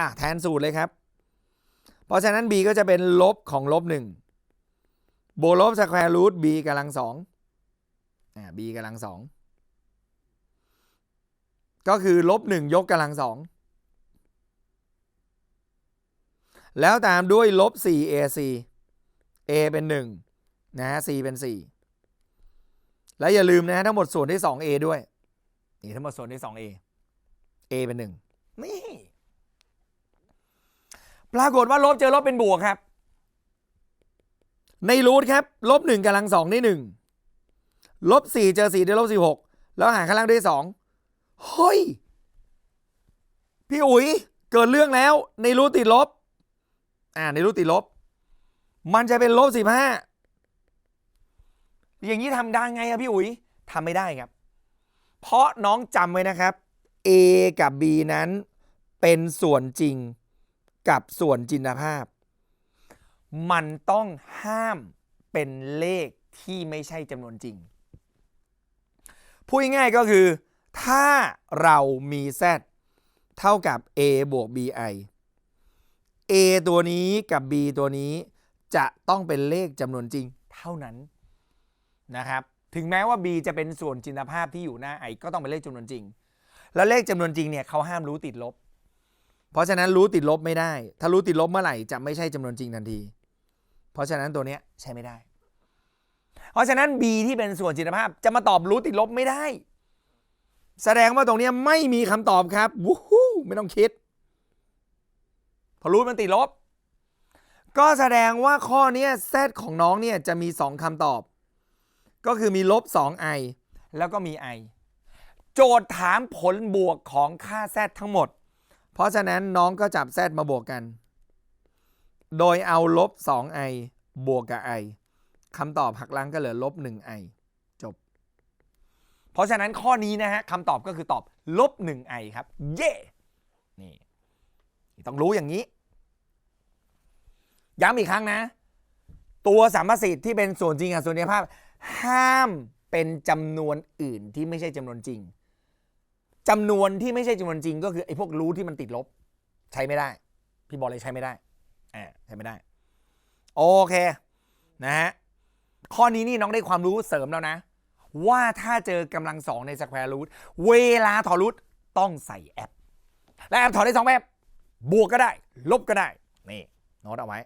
อะแทนสูตรเลยครับ เพราะฉะนั้น b ก็จะเป็นลบของลบหนึ่งบวกลบสแควร์รูท b กำลังสองอ่า b กำลังสองก็คือลบหนึ่งยกกำลังสองแล้วตามด้วยลบ 4ac a เป็น 1 นะฮะ c เป็น 4 และอย่าลืมนะฮะทั้งหมดส่วนที่ 2a ด้วย นี่ทั้งหมดส่วนที่ 2a a เป็น 1 นี่ ปรากฏว่าลบเจอลบเป็นบวกครับ ในรูทครับลบ1กำลัง2ได้1ลบ4เจอ4ได้ลบ16แล้วหารข้างล่างได้2เฮ้ย พี่อุ๋ยเกิดเรื่องแล้ว ในรูทติดลบ อ่าในรูทติดลบ มันจะเป็นลบ15อย่างนี้ทำได้ไงอะพี่อุ๋ยทำไม่ได้ครับ เพราะน้องจำไว้นะครับ A กับ B นั้นเป็นส่วนจริง กับส่วนจินตภาพ มันต้องห้ามเป็นเลขที่ไม่ใช่จำนวนจริง พูดง่ายก็คือ ถ้าเรามี z เท่ากับ a บวก bi a ตัวนี้กับ b ตัวนี้จะต้องเป็นเลขจำนวนจริงเท่านั้นนะครับ ถึงแม้ว่า b จะเป็นส่วนจินตภาพที่อยู่หน้า i ก็ต้องเป็นเลขจำนวนจริง แล้วเลขจำนวนจริงเนี่ยเขาห้ามรู้ติดลบ เพราะฉะนั้นรู้ติดลบไม่ได้ ถ้ารู้ติดลบเมื่อไหร่จะไม่ใช่จำนวนจริงทันที เพราะฉะนั้นตัวเนี้ยใช้ไม่ได้ เพราะฉะนั้น b ที่เป็นส่วนจินตภาพจะมาตอบรู้ติดลบไม่ได้ แสดงว่าตรงเนี้ยไม่มีคำตอบครับวู้ฮู้ไม่ต้องคิด พอรู้มันติดลบ ก็แสดงว่าข้อเนี้ย z ของน้องเนี่ยจะมี 2คำตอบ ก็คือมีลบ 2i แล้วก็มี i โจทย์ถามผลบวกของค่า z ทั้งหมด ราะฉะนั้นน้องก็จับ z มาบวกกัน โดยเอาลบ 2i บวกกับ i คำตอบหักล้างก็เหลือลบ 1i จบ เพราะฉะนั้นข้อนี้นะฮะคำตอบก็คือตอบลบ 1i ครับ เย่นี่ต้องรู้อย่างนี้ ย้ำอีกครั้งนะ ตัวสัมประสิทธิ์ที่เป็นส่วนจริงกับส่วนเทียภาพ ห้ามเป็นจำนวนอื่นที่ไม่ใช่จำนวนจริง จำนวนที่ไม่ใช่จำนวนจริง ก็คือไอ้พวกรู้ที่มันติดลบ ใช้ไม่ได้ พี่บอกเลยใช้ไม่ได้อ่าใช้ไม่ได้ โอเคนะฮะข้อนี้นี่น้องได้ความรู้เสริมแล้วนะ ว่าถ้าเจอกำลังสองในสแควร์รูทเวลาถอดรูทต้องใส่แอป และแอปถอดได้สองแบบบวกก็ได้ ลบก็ได้ นี่โน้ตเอาไว้